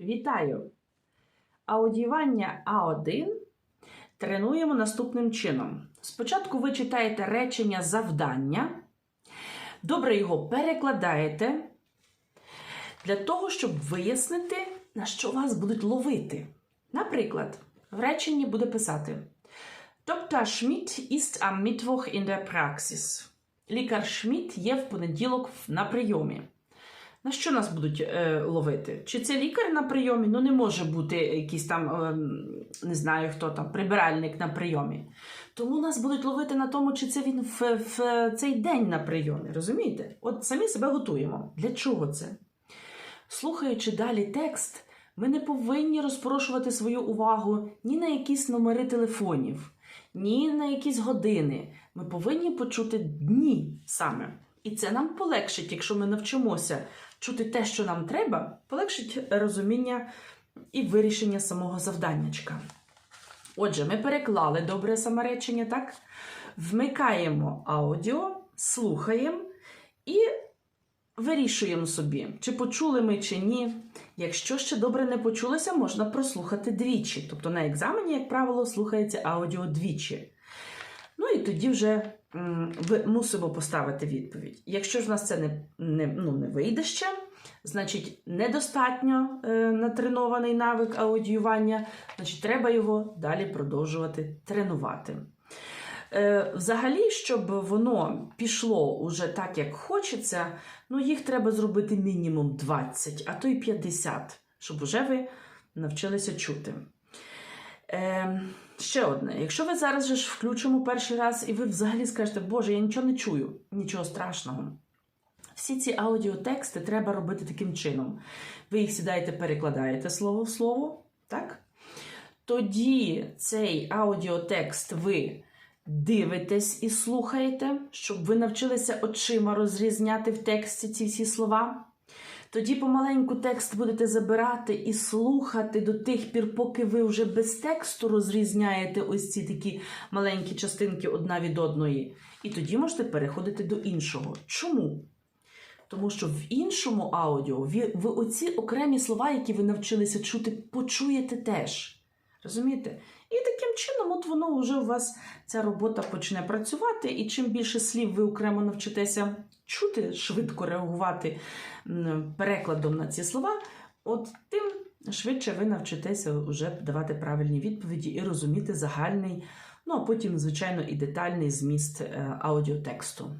Вітаю! Аудіювання А1 тренуємо наступним чином. Спочатку ви читаєте речення завдання, добре його перекладаєте для того, щоб вияснити, на що вас будуть ловити. Наприклад, в реченні буде писати: Доктор Шмідт ist am Mittwoch in der Praxis. Лікар Шмідт є в понеділок на прийомі. На що нас будуть е, ловити? Чи це лікар на прийомі? Ну, не може бути якийсь там, ем, не знаю хто там, прибиральник на прийомі. Тому нас будуть ловити на тому, чи це він в, в цей день на прийомі. Розумієте? От самі себе готуємо. Для чого це? Слухаючи далі текст, ми не повинні розпорошувати свою увагу ні на якісь номери телефонів, ні на якісь години. Ми повинні почути дні саме. І це нам полегшить, якщо ми навчимося чути те, що нам треба, полегшить розуміння і вирішення самого завданнячка. Отже, ми переклали добре саме речення, так? Вмикаємо аудіо, слухаємо і вирішуємо собі, чи почули ми, чи ні. Якщо ще добре не почулося, можна прослухати двічі. Тобто на екзамені, як правило, слухається аудіо двічі. Ну і тоді вже ви мусимо поставити відповідь. Якщо ж в нас це не, не, ну, не вийде ще, значить недостатньо е, натренований навик аудіювання, значить треба його далі продовжувати тренувати. Е, взагалі, щоб воно пішло уже так, як хочеться, ну їх треба зробити мінімум 20, а то й 50, щоб уже ви навчилися чути. Е, ще одне. Якщо ви зараз же ж включимо перший раз і ви взагалі скажете, Боже, я нічого не чую, нічого страшного. Всі ці аудіотексти треба робити таким чином. Ви їх сідаєте, перекладаєте слово в слово, так? Тоді цей аудіотекст ви дивитесь і слухаєте, щоб ви навчилися очима розрізняти в тексті ці всі слова. Тоді помаленьку текст будете забирати і слухати до тих пір, поки ви вже без тексту розрізняєте ось ці такі маленькі частинки одна від одної. І тоді можете переходити до іншого. Чому? Тому що в іншому аудіо ви, ви оці окремі слова, які ви навчилися чути, почуєте теж. Розумієте? І таким чином, от воно вже у вас ця робота почне працювати, і чим більше слів ви окремо навчитеся чути, швидко реагувати перекладом на ці слова, от тим швидше ви навчитеся вже давати правильні відповіді і розуміти загальний, ну а потім, звичайно, і детальний зміст е, аудіотексту.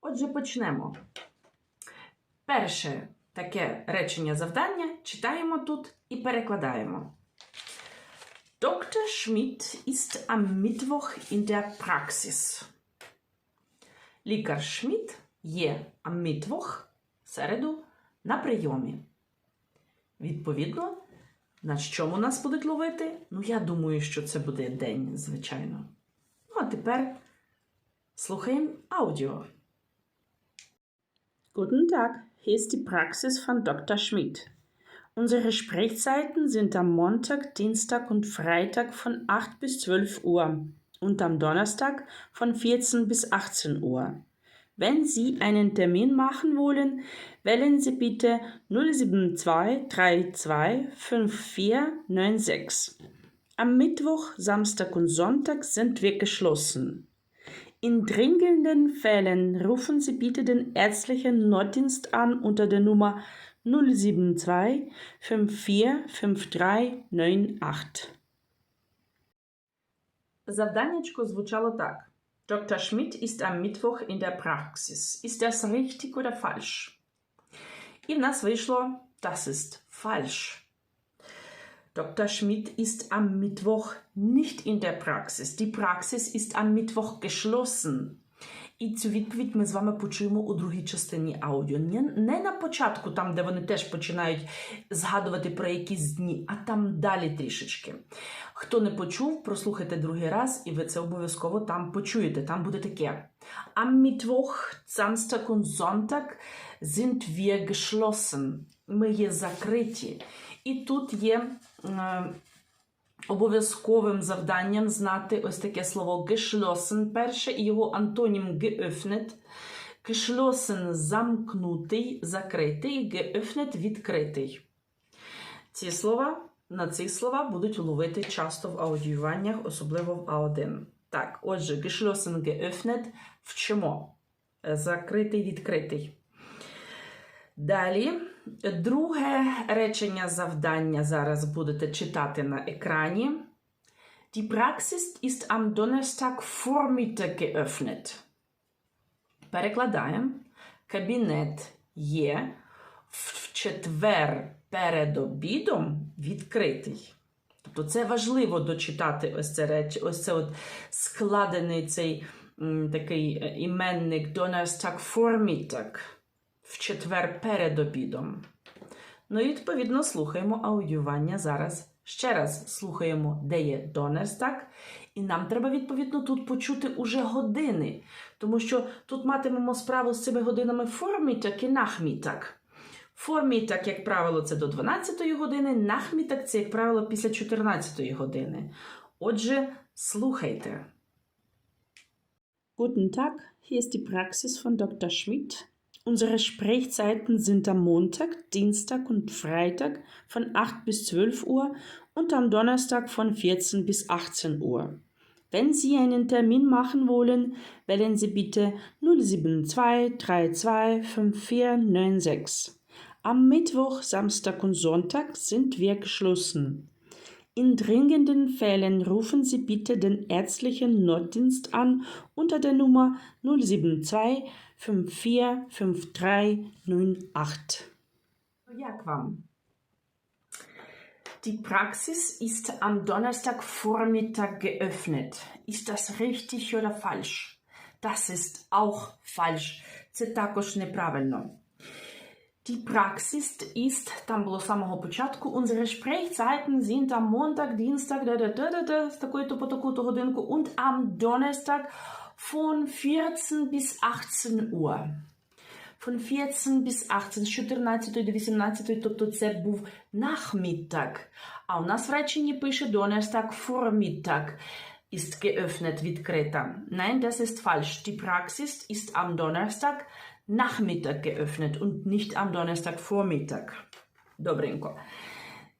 Отже, почнемо. Перше таке речення завдання читаємо тут і перекладаємо. Dr. Schmidt ist am Mittwoch in der Praxis. Лікар Шмідт є в середу, на прийомі. Відповідно, на чому нас будуть ловити? Ну, я думаю, що це буде день, звичайно. Ну, а тепер слухаємо аудіо. Guten Tag, hier ist die Praxis von Dr. Schmidt. Unsere Sprechzeiten sind am Montag, Dienstag und Freitag von 8 bis 12 Uhr und am Donnerstag von 14 bis 18 Uhr. Wenn Sie einen Termin machen wollen, wählen Sie bitte 072 32 5496. Am Mittwoch, Samstag und Sonntag sind wir geschlossen. In dringenden Fällen rufen Sie bitte den ärztlichen Notdienst an unter der Nummer 072 54 5398. Завданнячко звучало так. Dr. Schmidt ist am Mittwoch in der Praxis. Ist das richtig oder falsch? І в нас вийшло Das ist falsch. Dr. Schmidt ist am Mittwoch nicht in der Praxis. Die Praxis ist am Mittwoch geschlossen. І цю відповідь ми з вами почуємо у другій частині аудіо. Не, на початку, там, де вони теж починають згадувати про якісь дні, а там далі трішечки. Хто не почув, прослухайте другий раз, і ви це обов'язково там почуєте. Там буде таке. Am Mittwoch, Samstag und Sonntag sind wir geschlossen. Ми є закриті. І тут є е, обов'язковим завданням знати ось таке слово geschlossen перше і його антонім geöffnet. Geschlossen – замкнутий, закритий, geöffnet – відкритий. Ці слова, на ці слова будуть ловити часто в аудіюваннях, особливо в А1. Так, отже, geschlossen, geöffnet. Е, Закритий, відкритий. Далі, друге речення завдання зараз будете читати на екрані. Die Praxis ist am Donnerstag Vormittag geöffnet. Перекладаємо. Кабінет є в четвер перед обідом відкритий. Тобто це важливо дочитати ось це реч, ось це от складений цей м, такий е, іменник Donnerstag Vormittag в четвер перед обідом. Ну і відповідно слухаємо аудіювання зараз. Ще раз слухаємо, де є Donnerstag, і нам треба відповідно тут почути уже години, тому що тут матимемо справу з цими годинами Vormittag і Nachmittag. Vormittag, як правило, це до 12-ї години, Nachmittag – це, як правило, після 14-ї години. Отже, слухайте. Guten Tag, hier ist die Praxis von Dr. Schmidt. Unsere Sprechzeiten sind am Montag, Dienstag und Freitag von 8 bis 12 Uhr und am Donnerstag von 14 bis 18 Uhr. Wenn Sie einen Termin machen wollen, wählen Sie bitte 072 32 5496. Am Mittwoch, Samstag und Sonntag sind wir geschlossen. In dringenden Fällen rufen Sie bitte den ärztlichen Notdienst an unter der Nummer 072 545398. Jaquam. Die Praxis ist am Donnerstagvormittag geöffnet. Ist das richtig oder falsch? Das ist auch falsch. Zetakos nepraveno. Die Praxis ist, там було з самого початку, unsere Sprechzeiten sind am Montag, Dienstag, da, da, da, da, da, з такої-то по таку-то годинку, und am Donnerstag von 14 bis 18 Uhr. Von 14 bis 18, з 14 до 18, тобто це був Nachmittag. А у нас в реченні пише Donnerstag Vormittag ist geöffnet, відкрита. Nein, das ist falsch. Die Praxis ist am Donnerstag Nachmittag geöffnet und nicht am Donnerstag Vormittag. Добренько.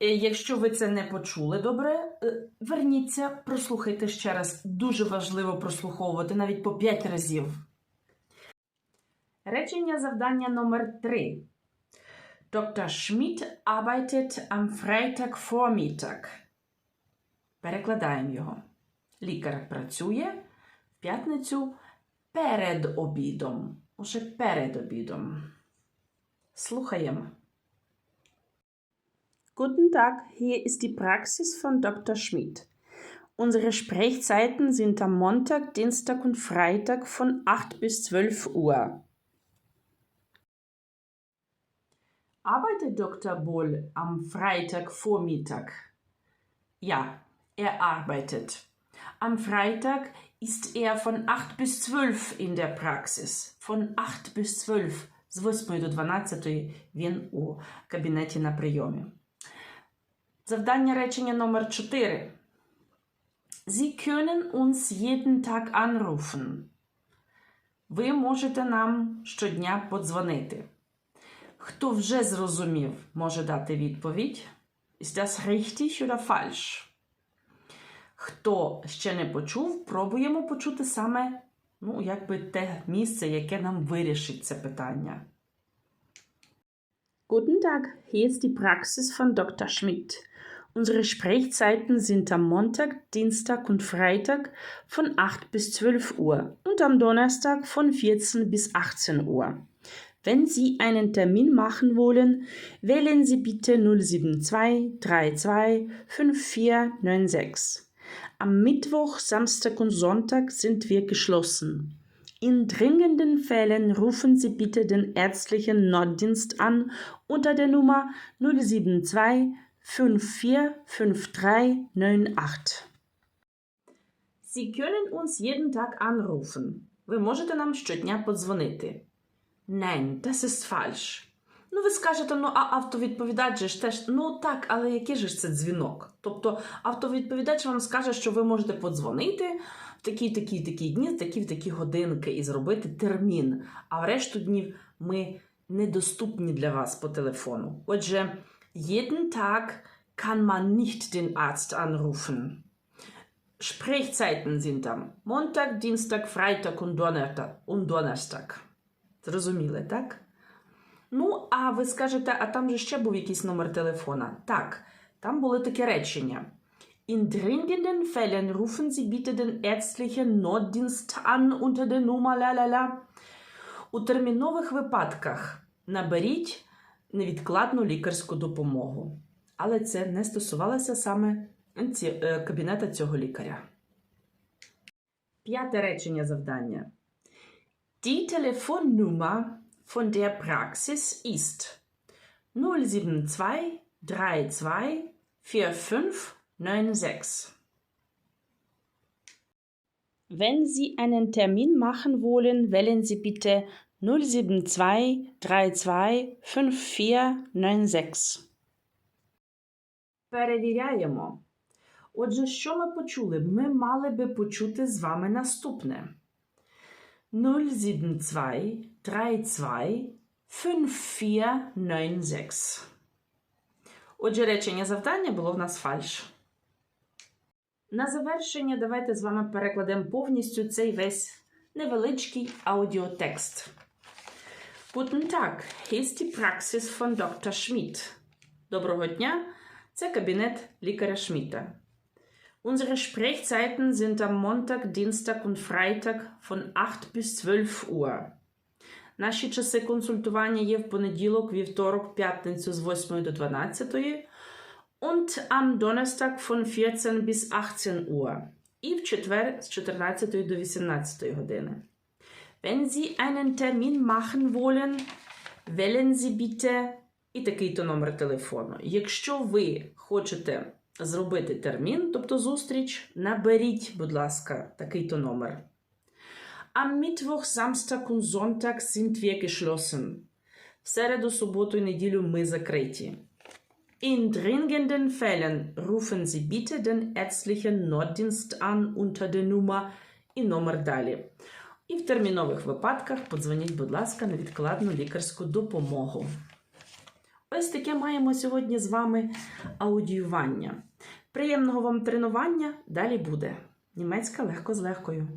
Е, Якщо ви це не почули добре, е, верніться, прослухайте ще раз. Дуже важливо прослуховувати навіть по 5 разів. Речення завдання номер 3. Dr. Schmidt arbeitet am Freitag Vormittag. Перекладаємо його. Лікар працює в п'ятницю перед обідом. Уже перед обідом. Слухаємо. Guten Tag, hier ist die Praxis von Dr. Schmidt. Unsere Sprechzeiten sind am Montag, Dienstag und Freitag von 8 bis 12 Uhr. Arbeitet Dr. Bohl am Freitagvormittag? Ja, er arbeitet. Am Freitag ist er von 8 bis 12 in der Praxis. Von 8 bis 12. З 8 до 12 він у кабінеті на прийомі. Завдання речення номер 4. Sie können uns jeden Tag anrufen. Ви можете нам щодня подзвонити. Хто вже зрозумів, може дати відповідь. Ist das richtig oder falsch? Хто ще не почув, пробуємо почути саме ну, якби те місце, яке нам вирішить це питання. Guten Tag, hier ist die Praxis von Dr. Schmidt. Unsere Sprechzeiten sind am Montag, Dienstag und Freitag von 8 bis 12 Uhr und am Donnerstag von 14 bis 18 Uhr. Wenn Sie einen Termin machen wollen, wählen Sie bitte 072 32 5496. Am Mittwoch, Samstag und Sonntag sind wir geschlossen. In dringenden Fällen rufen Sie bitte den ärztlichen Notdienst an unter der Nummer 072 54 53 98. Sie können uns jeden Tag anrufen. Ви можете нам щодня подзвонити. Nein, das ist falsch. Ну, ви скажете, ну, а автовідповідач же ж теж, ну так, але який же ж це дзвінок? Тобто автовідповідач вам скаже, що ви можете подзвонити в такі такі дні, в такі в такі годинки і зробити термін. А в решту днів ми недоступні для вас по телефону. Отже, jeden Tag kann man nicht den Arzt anrufen. Sprechzeiten sind там Montag, Dienstag, Freitag. Und Donnerstag. Зрозуміли, так? Ну, а ви скажете, а там же ще був якийсь номер телефона. Так, там було таке речення. In dringenden Fällen rufen Sie bitte den ärztlichen Notdienst an unter der Nummer ла У термінових випадках наберіть невідкладну лікарську допомогу. Але це не стосувалося саме е, кабінета цього лікаря. П'яте речення завдання. Die Telefonnummer von der Praxis ist 072 32 45 96. Wenn Sie einen Termin machen wollen, wählen Sie bitte 072 32 54 96. Перевіряємо. Отже, що ми почули? Ми мали би почути з вами наступне: 072 32 5496. Отже, речення завдання було в нас фальш. На завершення давайте з вами перекладемо повністю цей весь невеличкий аудіотекст. Guten Tag, hier ist die Praxis von Dr. Schmidt. Доброго дня, це кабінет лікаря Шміта. Unsere Sprechzeiten sind am Montag, Dienstag und Freitag von 8 bis 12 Uhr. Наші часи консультування є в понеділок, вівторок, п'ятницю з 8 до 12 und am Donnerstag von 14 bis 18 Uhr. І в четвер з 14 до 18 години. Wenn Sie einen Termin machen wollen, wählen Sie bitte і такий-то номер телефону. Якщо ви хочете зробити термін, тобто зустріч, наберіть, будь ласка, такий-то номер. Am Mittwoch, Samstag und Sonntag sind wir geschlossen. В середу, суботу і неділю ми закриті. In dringenden Fällen rufen Sie bitte den ärztlichen Notdienst an unter der Nummer і номер далі. І в термінових випадках подзвоніть, будь ласка, на відкладну лікарську допомогу. Ось таке маємо сьогодні з вами аудіювання. Приємного вам тренування далі буде. Німецька легко з легкою.